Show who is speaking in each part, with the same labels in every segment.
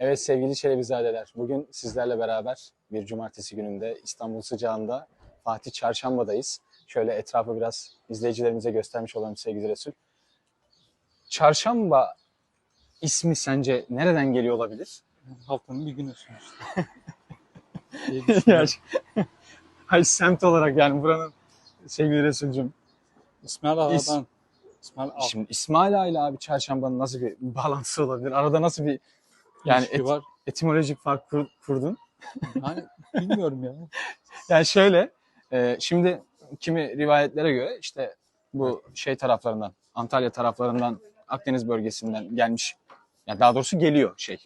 Speaker 1: Evet sevgili Çelebizadeler, bugün sizlerle beraber bir cumartesi gününde İstanbul sıcağında Fatih Çarşamba'dayız. Şöyle etrafı biraz izleyicilerimize göstermiş olalım sevgili Resul. Çarşamba ismi sence nereden geliyor olabilir?
Speaker 2: Haftanın bir günü sonuçta.
Speaker 1: Ya. Hayır semt olarak yani buranın sevgili Resul'cüm.
Speaker 2: İsmail
Speaker 1: İs-
Speaker 2: Ağa'dan. İsmail Ağa.
Speaker 1: Şimdi İsmail Ağa ile abi Çarşamba'nın nasıl bir bağlantısı olabilir? Arada nasıl bir yani et-
Speaker 2: var.
Speaker 1: etimolojik fark kur- kurdun?
Speaker 2: Yani bilmiyorum ya.
Speaker 1: Yani şöyle, e, şimdi kimi rivayetlere göre işte bu şey taraflarından, Antalya taraflarından, Akdeniz bölgesinden gelmiş, yani daha doğrusu geliyor şey,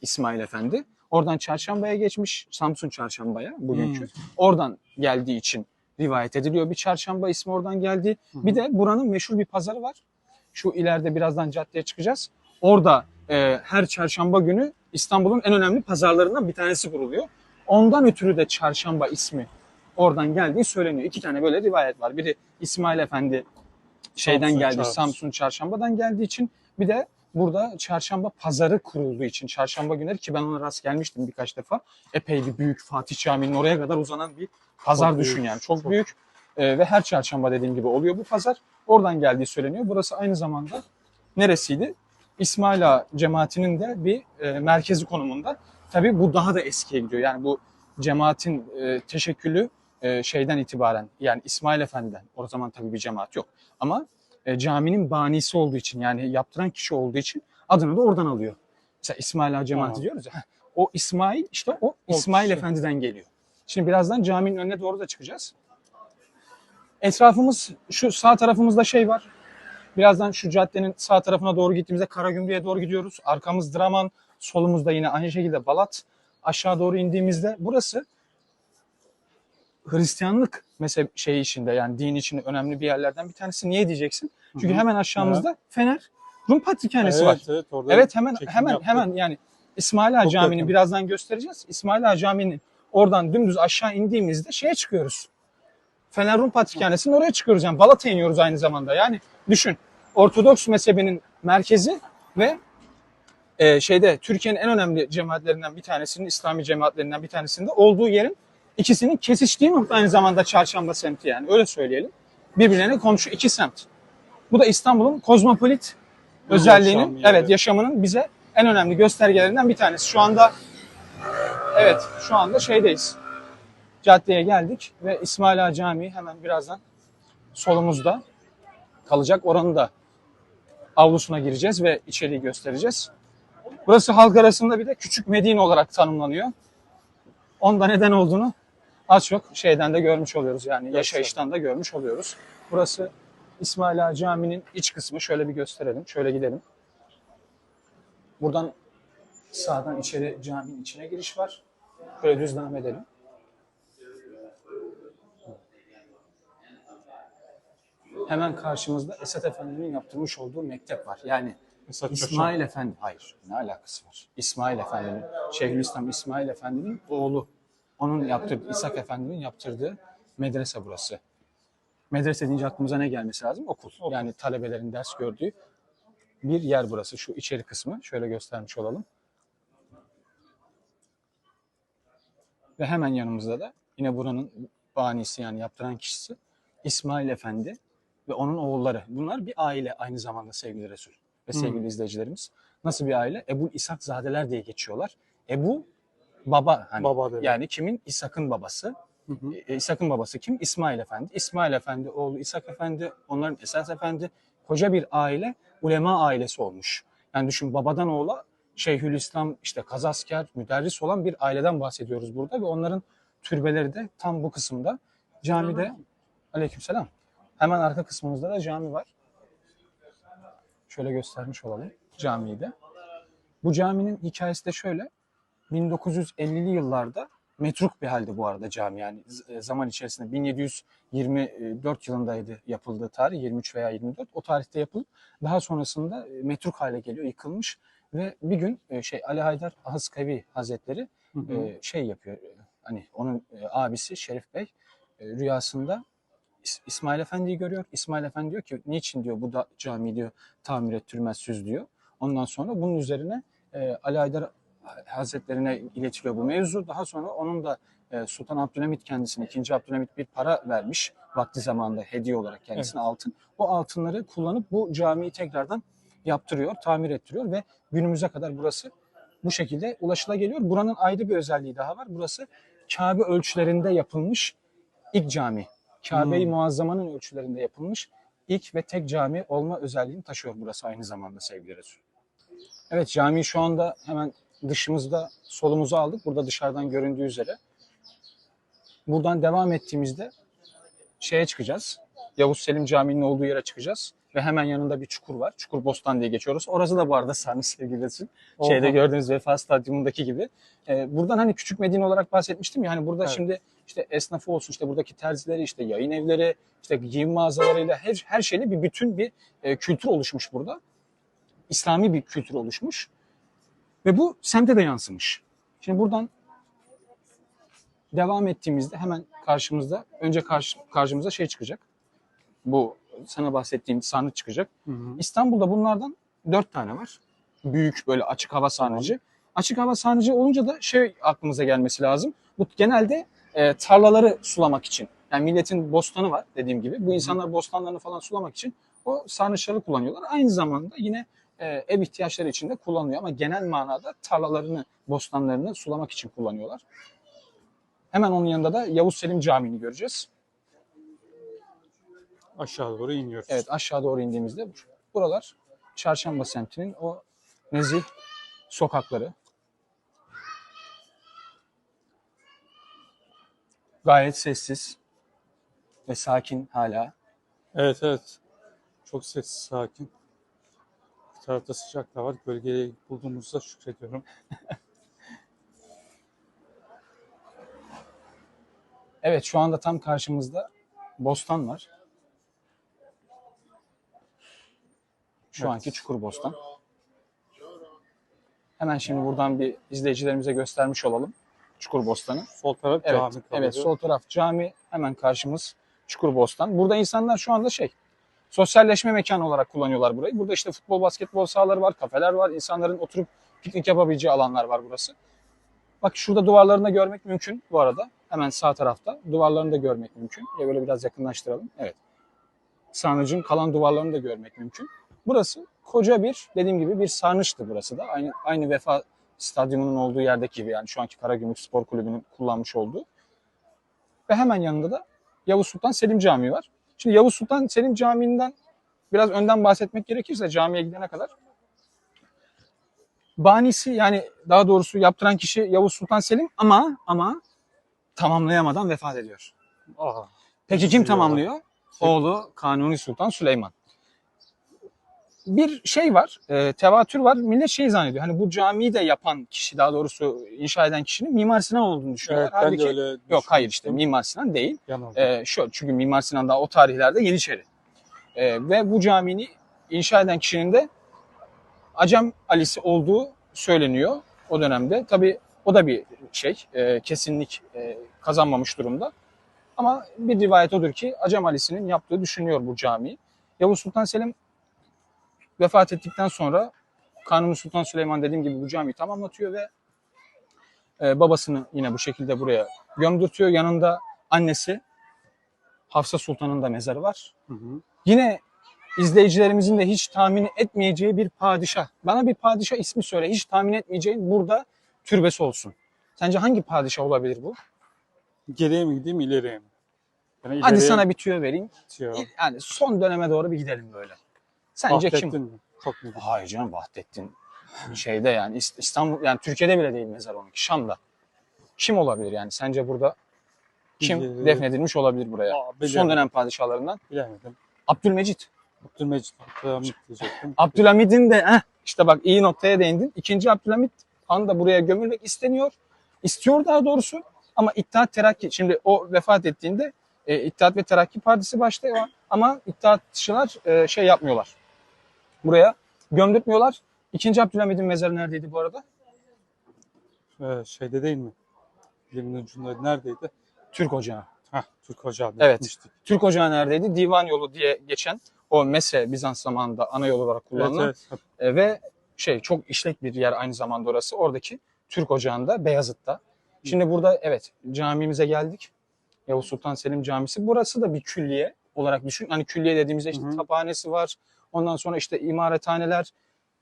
Speaker 1: İsmail Efendi. Oradan Çarşamba'ya geçmiş, Samsun Çarşamba'ya bugünkü.
Speaker 2: Hmm.
Speaker 1: Oradan geldiği için rivayet ediliyor. Bir Çarşamba ismi oradan geldi.
Speaker 2: Hı
Speaker 1: Bir de buranın meşhur bir pazarı var. Şu ileride birazdan caddeye çıkacağız. Orada e, her çarşamba günü İstanbul'un en önemli pazarlarından bir tanesi kuruluyor. Ondan ötürü de çarşamba ismi oradan geldiği söyleniyor. İki tane böyle rivayet var. Biri İsmail Efendi şeyden
Speaker 2: Samsun
Speaker 1: geldi,
Speaker 2: Çarşısı.
Speaker 1: Samsun Çarşamba'dan geldiği için bir de burada çarşamba pazarı kurulduğu için çarşamba günleri ki ben ona rast gelmiştim birkaç defa. Epey bir büyük Fatih Camii'nin oraya kadar uzanan bir pazar
Speaker 2: Çok
Speaker 1: düşün
Speaker 2: büyük,
Speaker 1: yani. Çok,
Speaker 2: çok.
Speaker 1: büyük Ee, ve her çarşamba dediğim gibi oluyor bu pazar. Oradan geldiği söyleniyor. Burası aynı zamanda neresiydi? İsmail Ağa cemaatinin de bir e, merkezi konumunda. Tabii bu daha da eskiye gidiyor. Yani bu cemaatin e, teşekkülü e, şeyden itibaren yani İsmail Efendi'den. O zaman tabii bir cemaat yok. Ama e, caminin banisi olduğu için yani yaptıran kişi olduğu için adını da oradan alıyor. Mesela İsmail Ağa cemaati
Speaker 2: Tamam.
Speaker 1: diyoruz ya. O İsmail işte o İsmail
Speaker 2: kişi.
Speaker 1: Efendi'den geliyor. Şimdi birazdan caminin önüne doğru da çıkacağız. Etrafımız şu sağ tarafımızda şey var. Birazdan şu caddenin sağ tarafına doğru gittiğimizde Karagümrük'e doğru gidiyoruz. Arkamız Draman, solumuzda yine aynı şekilde Balat. Aşağı doğru indiğimizde burası Hristiyanlık mezhep şey içinde yani din içinde önemli bir yerlerden bir tanesi. Niye diyeceksin? Çünkü
Speaker 2: Hı hı.
Speaker 1: hemen aşağımızda Fener Rum Patrikhanesi
Speaker 2: evet,
Speaker 1: var.
Speaker 2: Evet, orada
Speaker 1: Evet hemen hemen
Speaker 2: yaptık.
Speaker 1: hemen yani İsmail Ağa Camii'ni birazdan göstereceğiz. İsmail Ağa Camii'nin oradan dümdüz aşağı indiğimizde şeye çıkıyoruz. Fener Rum Patrikhanesi'nin oraya çıkıyoruz yani Balat'a iniyoruz aynı zamanda. Yani düşün Ortodoks mezhebinin merkezi ve e, şeyde Türkiye'nin en önemli cemaatlerinden bir tanesinin İslami cemaatlerinden bir tanesinde olduğu yerin ikisinin kesiştiği nokta aynı zamanda Çarşamba semti yani öyle söyleyelim. Birbirlerine komşu iki semt. Bu da İstanbul'un kozmopolit özelliğinin,
Speaker 2: Yaşam
Speaker 1: evet yaşamının bize en önemli göstergelerinden bir tanesi. Şu anda evet şu anda şeydeyiz. Caddeye geldik ve İsmail Ağa Camii hemen birazdan solumuzda kalacak. Oranın da avlusuna gireceğiz ve içeriği göstereceğiz. Burası halk arasında bir de küçük Medine olarak tanımlanıyor. Onda neden olduğunu az çok şeyden de görmüş oluyoruz yani yaşayıştan da görmüş oluyoruz. Burası İsmail Ağa Camii'nin iç kısmı. Şöyle bir gösterelim. Şöyle gidelim. Buradan sağdan içeri caminin içine giriş var. Böyle düz devam edelim. Hemen karşımızda Esat Efendi'nin yaptırmış olduğu mektep var. Yani
Speaker 2: Esat.
Speaker 1: İsmail Efendi, hayır ne alakası var? İsmail Efendi'nin, Şeyhülislam İsmail Efendi'nin oğlu. Onun yaptırdığı, İshak Efendi'nin yaptırdığı medrese burası. Medrese deyince aklımıza ne gelmesi lazım? Okul.
Speaker 2: Okul.
Speaker 1: Yani talebelerin ders gördüğü bir yer burası. Şu içeri kısmı şöyle göstermiş olalım. Ve hemen yanımızda da yine buranın banisi yani yaptıran kişisi İsmail Efendi ve onun oğulları. Bunlar bir aile aynı zamanda sevgili Resul ve sevgili izleyicilerimiz. Nasıl bir aile? Ebu İshak Zadeler diye geçiyorlar. Ebu baba hani
Speaker 2: Baba dedi.
Speaker 1: yani kimin? İshak'ın babası.
Speaker 2: Hı hı.
Speaker 1: E, İshak'ın babası kim? İsmail Efendi. İsmail Efendi oğlu İshak Efendi, onların Esas Efendi. Koca bir aile, ulema ailesi olmuş. Yani düşün babadan oğula Şeyhülislam, işte kazasker, müderris olan bir aileden bahsediyoruz burada ve onların türbeleri de tam bu kısımda. Camide, aleykümselam. Hemen arka kısmımızda da cami var. Şöyle göstermiş olalım camiyi de. Bu caminin hikayesi de şöyle. 1950'li yıllarda metruk bir halde bu arada cami yani e, zaman içerisinde 1724 yılındaydı yapıldığı tarih 23 veya 24 o tarihte yapılıp daha sonrasında e, metruk hale geliyor yıkılmış ve bir gün e, şey Ali Haydar Ahıskavi Hazretleri
Speaker 2: Hı hı.
Speaker 1: şey yapıyor hani onun abisi Şerif Bey rüyasında İsmail Efendi'yi görüyor. İsmail Efendi diyor ki niçin diyor bu da cami diyor tamir ettirmezsiniz diyor. Ondan sonra bunun üzerine e, Ali Haydar Hazretlerine iletiliyor bu mevzu. Daha sonra onun da e, Sultan Abdülhamit kendisine, 2. Abdülhamit bir para vermiş vakti zamanında hediye olarak kendisine altın. O altınları kullanıp bu camiyi tekrardan yaptırıyor, tamir ettiriyor ve günümüze kadar burası bu şekilde ulaşılabiliyor. Buranın ayrı bir özelliği daha var. Burası Kabe ölçülerinde yapılmış ilk cami. Kabe-i
Speaker 2: Hmm.
Speaker 1: Muazzama'nın ölçülerinde yapılmış ilk ve tek cami olma özelliğini taşıyor burası aynı zamanda sevgili Resul. Evet cami şu anda hemen dışımızda solumuzu aldık. Burada dışarıdan göründüğü üzere. Buradan devam ettiğimizde şeye çıkacağız. Yavuz Selim Camii'nin olduğu yere çıkacağız. Ve hemen yanında bir çukur var. Çukur Bostan diye geçiyoruz. Orası da bu arada sarmış sevgili Resul. Şeyde gördüğünüz Vefa Stadyumundaki gibi. Ee, buradan hani küçük Medine olarak bahsetmiştim ya hani burada
Speaker 2: Evet.
Speaker 1: şimdi işte esnafı olsun işte buradaki terzileri işte yayın evleri işte giyim mağazalarıyla her, her şeyle bir bütün bir e, kültür oluşmuş burada. İslami bir kültür oluşmuş. Ve bu semte de yansımış. Şimdi buradan devam ettiğimizde hemen karşımızda önce karşı, karşımıza şey çıkacak. Bu sana bahsettiğim sarnıç çıkacak.
Speaker 2: Hı hı.
Speaker 1: İstanbul'da bunlardan dört tane var. Büyük böyle açık hava sarnıcı. Açık hava sarnıcı olunca da şey aklımıza gelmesi lazım. Bu genelde e, tarlaları sulamak için. Yani milletin bostanı var dediğim gibi. Bu insanlar bostanlarını falan sulamak için o sarnıçları kullanıyorlar. Aynı zamanda yine e, ev ihtiyaçları için de kullanılıyor ama genel manada tarlalarını, bostanlarını sulamak için kullanıyorlar. Hemen onun yanında da Yavuz Selim Camii'ni göreceğiz.
Speaker 2: Aşağı doğru iniyoruz.
Speaker 1: Evet aşağı doğru indiğimizde buralar Çarşamba semtinin o nezih sokakları. Gayet sessiz ve sakin hala.
Speaker 2: Evet evet. Çok sessiz, sakin. Bir tarafta sıcak da var. Gölgeyi bulduğumuzda şükrediyorum.
Speaker 1: Evet şu anda tam karşımızda Bostan var. Şu
Speaker 2: Evet.
Speaker 1: anki Çukur Bostan. Hemen şimdi buradan bir izleyicilerimize göstermiş olalım Çukur Bostan'ı.
Speaker 2: Sol taraf
Speaker 1: Evet,
Speaker 2: cami kalıyor.
Speaker 1: evet sol taraf cami hemen karşımız Çukurbostan. Burada insanlar şu anda şey sosyalleşme mekanı olarak kullanıyorlar burayı. Burada işte futbol, basketbol sahaları var, kafeler var. İnsanların oturup piknik yapabileceği alanlar var burası. Bak şurada duvarlarını da görmek mümkün bu arada. Hemen sağ tarafta duvarlarını da görmek mümkün. Ya böyle biraz yakınlaştıralım. Evet. Sarnıcın kalan duvarlarını da görmek mümkün. Burası koca bir dediğim gibi bir sarnıçtı burası da. Aynı aynı Vefa stadyumunun olduğu yerdeki yani şu anki Karagümrük Spor Kulübü'nün kullanmış olduğu. Ve hemen yanında da Yavuz Sultan Selim Camii var. Şimdi Yavuz Sultan Selim Camii'nden biraz önden bahsetmek gerekirse camiye gidene kadar. Banisi yani daha doğrusu yaptıran kişi Yavuz Sultan Selim ama ama tamamlayamadan vefat ediyor.
Speaker 2: Aha.
Speaker 1: Peki kim tamamlıyor? Oğlu Kanuni Sultan Süleyman. Bir şey var, e, tevatür var. Millet şey zannediyor. Hani bu camiyi de yapan kişi, daha doğrusu inşa eden kişinin Mimar Sinan olduğunu düşünüyorlar.
Speaker 2: Evet, ben de
Speaker 1: Halbuki
Speaker 2: öyle
Speaker 1: yok hayır işte. Mimar Sinan değil.
Speaker 2: Yanıldım.
Speaker 1: E, şu çünkü Mimar Sinan daha o tarihlerde Yeniçeri. E, ve bu camini inşa eden kişinin de Acem Ali'si olduğu söyleniyor o dönemde. Tabii o da bir şey, e, kesinlik e, kazanmamış durumda. Ama bir rivayet odur ki Acem Ali'sinin yaptığı düşünülüyor bu camiyi. Yavuz Sultan Selim vefat ettikten sonra Kanuni Sultan Süleyman dediğim gibi bu camiyi tamamlatıyor ve e, babasını yine bu şekilde buraya gömdürtüyor. Yanında annesi Hafsa Sultan'ın da mezarı var.
Speaker 2: Hı hı.
Speaker 1: Yine izleyicilerimizin de hiç tahmin etmeyeceği bir padişah. Bana bir padişah ismi söyle. Hiç tahmin etmeyeceğin burada türbesi olsun. Sence hangi padişah olabilir bu?
Speaker 2: Geriye mi gideyim, ileriye mi? Yani
Speaker 1: Hadi
Speaker 2: ileriye
Speaker 1: sana bir tüyo vereyim.
Speaker 2: bitiyor.
Speaker 1: Yani son döneme doğru bir gidelim böyle. Sence
Speaker 2: Vahdettin
Speaker 1: kim?
Speaker 2: mi? Çok mu?
Speaker 1: Hayır canım Vahdettin. Şeyde yani İst- İstanbul yani Türkiye'de bile değil mezar onunki. Şam'da. Kim olabilir yani? Sence burada kim
Speaker 2: Ee,
Speaker 1: defnedilmiş olabilir buraya?
Speaker 2: Aa,
Speaker 1: Son
Speaker 2: bilemedim.
Speaker 1: dönem padişahlarından
Speaker 2: Bilemedim.
Speaker 1: Abdülmecit.
Speaker 2: Abdülmecit, Abdülhamit diyecektim.
Speaker 1: Abdülhamid'in de heh, işte bak iyi noktaya değindin. İkinci Abdülhamid Han da buraya gömülmek isteniyor. İstiyor daha doğrusu. Ama İttihat Terakki şimdi o vefat ettiğinde e, İttihat ve Terakki Partisi başta. Ama İttihatçılar e, şey yapmıyorlar. Buraya gömdürtmüyorlar. İkinci Abdülhamid'in mezarı neredeydi bu arada?
Speaker 2: Ee, şeyde değil mi? Dilimin ucunda neredeydi?
Speaker 1: Türk Ocağı.
Speaker 2: Hah, Türk Ocağı
Speaker 1: Evet.
Speaker 2: gitmiştik.
Speaker 1: Türk Ocağı neredeydi? Divan yolu diye geçen o Mese Bizans zamanında ana yol olarak
Speaker 2: Evet,
Speaker 1: kullanılan
Speaker 2: evet.
Speaker 1: E, ve şey çok işlek bir yer aynı zamanda orası. Oradaki Türk Ocağı'nda Beyazıt'ta. Şimdi burada evet camimize geldik. Yavuz Sultan Selim Camisi. Burası da bir külliye olarak düşün. Hani külliye dediğimizde işte
Speaker 2: Hı hı.
Speaker 1: taphanesi var. Ondan sonra işte imarethaneler.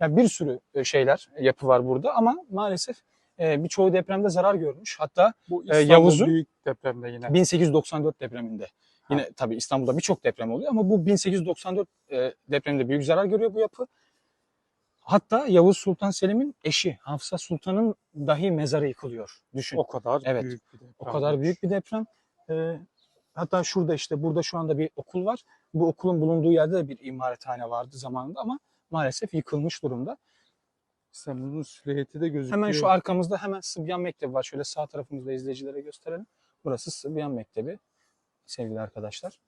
Speaker 1: Yani bir sürü e, şeyler, yapı var burada ama maalesef e, birçoğu depremde zarar görmüş. Hatta
Speaker 2: Bu İstanbul
Speaker 1: Yavuz'un-
Speaker 2: büyük depremde yine.
Speaker 1: 1894 depreminde. Yine tabii İstanbul'da birçok deprem oluyor ama bu 1894 e, depreminde büyük zarar görüyor bu yapı. Hatta Yavuz Sultan Selim'in eşi Hafsa Sultan'ın dahi mezarı yıkılıyor. Düşün.
Speaker 2: O kadar
Speaker 1: Evet.
Speaker 2: büyük bir deprem.
Speaker 1: O kadar büyük bir deprem. Ee, hatta şurada işte burada şu anda bir okul var. Bu okulun bulunduğu yerde de bir imarethane vardı zamanında ama maalesef yıkılmış durumda.
Speaker 2: İstanbul'un silüeti de gözüküyor.
Speaker 1: Hemen şu arkamızda hemen Sıbyan Mektebi var. Şöyle sağ tarafımızda izleyicilere gösterelim. Burası Sıbyan Mektebi sevgili arkadaşlar.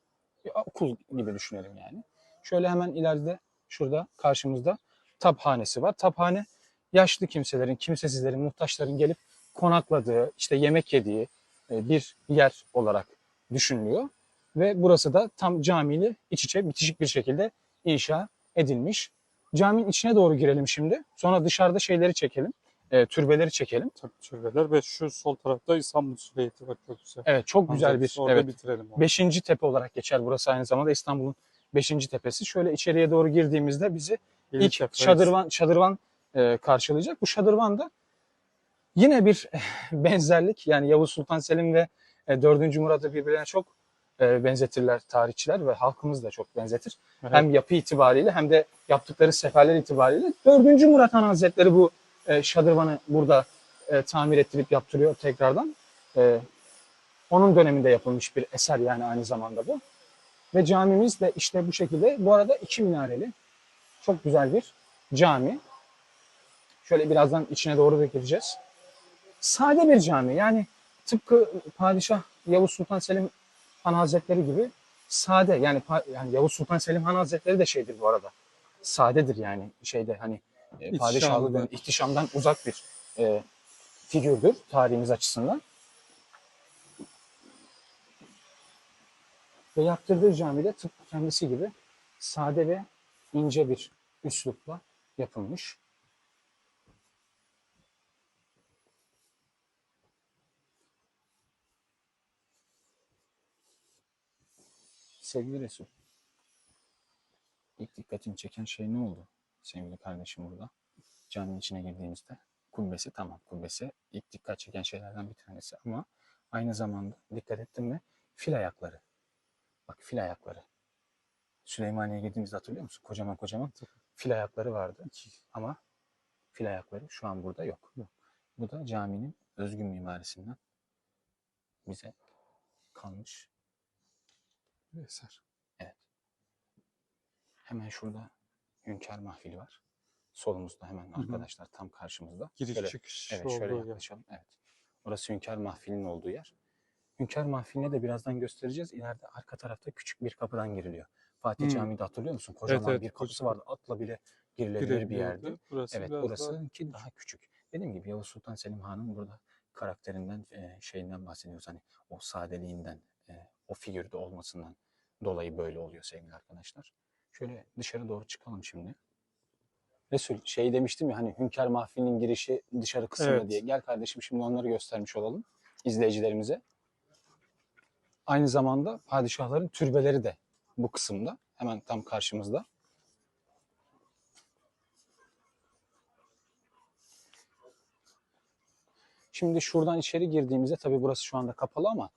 Speaker 1: Bir okul gibi düşünelim yani. Şöyle hemen ileride şurada karşımızda taphanesi var. Taphane yaşlı kimselerin, kimsesizlerin, muhtaçların gelip konakladığı, işte yemek yediği e, bir yer olarak düşünülüyor. Ve burası da tam camiyle iç içe bitişik bir şekilde inşa edilmiş. Caminin içine doğru girelim şimdi. Sonra dışarıda şeyleri çekelim. e, türbeleri çekelim.
Speaker 2: Tabii türbeler ve şu sol tarafta İstanbul silüeti var çok güzel.
Speaker 1: Evet çok güzel
Speaker 2: Manzarası.
Speaker 1: bir
Speaker 2: Orada
Speaker 1: evet,
Speaker 2: bitirelim. onu.
Speaker 1: Beşinci tepe olarak geçer burası aynı zamanda İstanbul'un beşinci tepesi. Şöyle içeriye doğru girdiğimizde bizi
Speaker 2: Yedi
Speaker 1: ilk
Speaker 2: tepe.
Speaker 1: şadırvan şadırvan e, karşılayacak. Bu şadırvan da yine bir benzerlik yani Yavuz Sultan Selim ve 4. Murat'ı birbirine çok e, benzetirler tarihçiler ve halkımız da çok benzetir.
Speaker 2: Evet.
Speaker 1: Hem yapı itibariyle hem de yaptıkları seferler itibariyle 4. Murat Han Hazretleri bu e, şadırvanı burada e, tamir ettirip yaptırıyor tekrardan. E, onun döneminde yapılmış bir eser yani aynı zamanda bu. Ve camimiz de işte bu şekilde. Bu arada iki minareli. Çok güzel bir cami. Şöyle birazdan içine doğru da gireceğiz. Sade bir cami. Yani tıpkı Padişah Yavuz Sultan Selim Han Hazretleri gibi sade. Yani, yani Yavuz Sultan Selim Han Hazretleri de şeydir bu arada. Sadedir yani şeyde hani e, padişahlıktan, ihtişamdan uzak bir e, figürdür tarihimiz açısından. Ve yaptırdığı cami de tıpkı kendisi gibi sade ve ince bir üslupla yapılmış. Sevgili Resul, ilk dikkatini çeken şey ne oldu sevgili kardeşim burada? Caminin içine girdiğimizde kubbesi tamam kubbesi ilk dikkat çeken şeylerden bir tanesi ama aynı zamanda dikkat ettim mi fil ayakları. Bak fil ayakları. Süleymaniye'ye girdiğimizde hatırlıyor musun? Kocaman kocaman fil ayakları vardı. Ama fil ayakları şu an burada yok. Bu da caminin özgün mimarisinden bize kalmış
Speaker 2: Bir eser.
Speaker 1: Hemen şurada Hünkar Mahfili var. Solumuzda hemen
Speaker 2: Hı hı.
Speaker 1: arkadaşlar tam karşımızda.
Speaker 2: Giriş
Speaker 1: Şöyle-
Speaker 2: çıkış
Speaker 1: Evet şöyle
Speaker 2: olduğu yer.
Speaker 1: yaklaşalım. Evet. Orası Hünkar Mahfili'nin olduğu yer. Hünkar Mahfili'ne de birazdan göstereceğiz. İleride arka tarafta küçük bir kapıdan giriliyor. Fatih
Speaker 2: Hmm.
Speaker 1: Camii'de hatırlıyor musun? Kocaman
Speaker 2: evet,
Speaker 1: bir kapısı
Speaker 2: kocaman.
Speaker 1: vardı. Atla bile girilebilir bir yerdi.
Speaker 2: Burası
Speaker 1: Evet burası
Speaker 2: daha
Speaker 1: ki daha küçük. Dediğim gibi Yavuz Sultan Selim Han'ın burada karakterinden, e, şeyinden bahsediyoruz. Hani o sadeliğinden, figürde olmasından dolayı böyle oluyor sevgili arkadaşlar. Şöyle dışarı doğru çıkalım şimdi. Resul şey demiştim ya hani Hünkar Mahfili'nin girişi dışarı kısmında
Speaker 2: Evet.
Speaker 1: diye. Gel kardeşim şimdi onları göstermiş olalım izleyicilerimize. Aynı zamanda padişahların türbeleri de bu kısımda. Hemen tam karşımızda. Şimdi şuradan içeri girdiğimizde tabii burası şu anda kapalı ama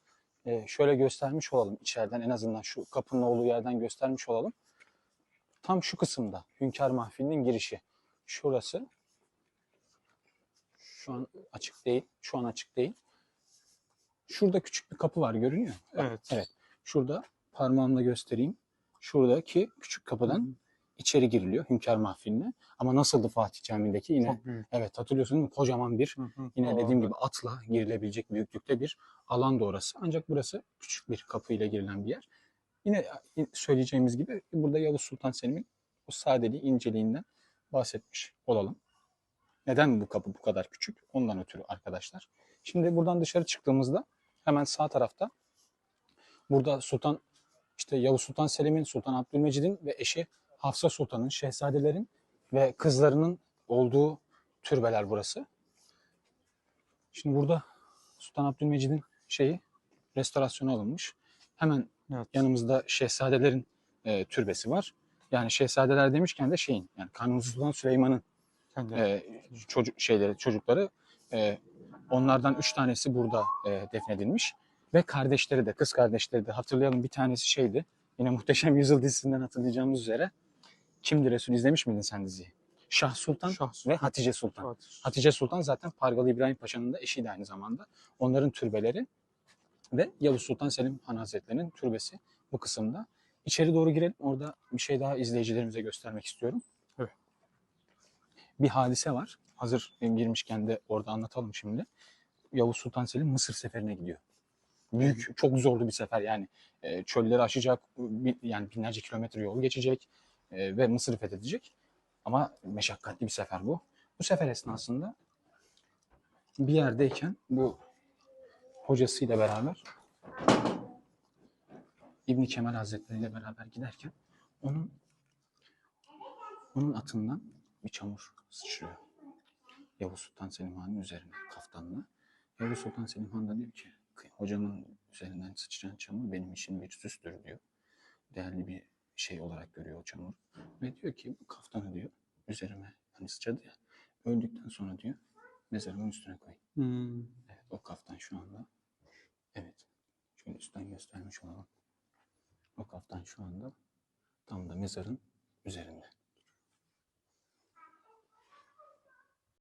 Speaker 1: e, şöyle göstermiş olalım içeriden en azından şu kapının olduğu yerden göstermiş olalım. Tam şu kısımda Hünkar Mahfili'nin girişi. Şurası. Şu an açık değil. Şu an açık değil. Şurada küçük bir kapı var görünüyor. Bak,
Speaker 2: Evet.
Speaker 1: Evet. Şurada parmağımla göstereyim. Şuradaki küçük kapıdan içeri giriliyor Hünkar Mahfili'ne. Ama nasıldı Fatih Camii'ndeki yine evet hatırlıyorsun değil mi? Kocaman bir
Speaker 2: Hı hı.
Speaker 1: Yine dediğim gibi atla girilebilecek büyüklükte bir alan da orası. Ancak burası küçük bir kapıyla girilen bir yer. Yine söyleyeceğimiz gibi burada Yavuz Sultan Selim'in o sadeliği, inceliğinden bahsetmiş olalım. Neden bu kapı bu kadar küçük? Ondan ötürü arkadaşlar. Şimdi buradan dışarı çıktığımızda hemen sağ tarafta burada Sultan işte Yavuz Sultan Selim'in, Sultan Abdülmecid'in ve eşi Hafsa Sultan'ın, şehzadelerin ve kızlarının olduğu türbeler burası. Şimdi burada Sultan Abdülmecid'in şeyi restorasyona alınmış. Hemen
Speaker 2: Evet.
Speaker 1: yanımızda şehzadelerin e, türbesi var. Yani şehzadeler demişken de şeyin yani Kanuni Sultan Süleyman'ın e, çocuk şeyleri çocukları e, onlardan üç tanesi burada e, defnedilmiş ve kardeşleri de kız kardeşleri de hatırlayalım bir tanesi şeydi yine Muhteşem Yüzyıl dizisinden hatırlayacağımız üzere kimdi Resul izlemiş miydin sen diziyi? Şah Sultan
Speaker 2: Şah
Speaker 1: ve
Speaker 2: Sultan.
Speaker 1: Hatice Sultan.
Speaker 2: Fatih.
Speaker 1: Hatice Sultan zaten Pargalı İbrahim Paşa'nın da eşiydi aynı zamanda. Onların türbeleri ve Yavuz Sultan Selim Han Hazretleri'nin türbesi bu kısımda. İçeri doğru girelim. Orada bir şey daha izleyicilerimize göstermek istiyorum.
Speaker 2: Evet.
Speaker 1: Bir hadise var. Hazır girmişken de orada anlatalım şimdi. Yavuz Sultan Selim Mısır seferine gidiyor. Büyük, çok zorlu bir sefer yani. E, çölleri aşacak, yani binlerce kilometre yol geçecek e, ve Mısır'ı fethedecek. Ama meşakkatli bir sefer bu. Bu sefer esnasında bir yerdeyken bu hocasıyla beraber İbn Kemal Hazretleri ile beraber giderken onun onun atından bir çamur sıçrıyor. Yavuz Sultan Selim Han'ın üzerine kaftanla. Yavuz Sultan Selim Han da diyor ki hocamın üzerinden sıçrayan çamur benim için bir süstür diyor. Değerli bir şey olarak görüyor o çamur. Ve diyor ki bu kaftanı diyor üzerime hani sıçradı ya öldükten sonra diyor mezarımın üstüne koy.
Speaker 2: Hmm.
Speaker 1: Evet o kaftan şu anda. Evet. Şöyle üstten göstermiş olalım. O kaftan şu anda tam da mezarın üzerinde.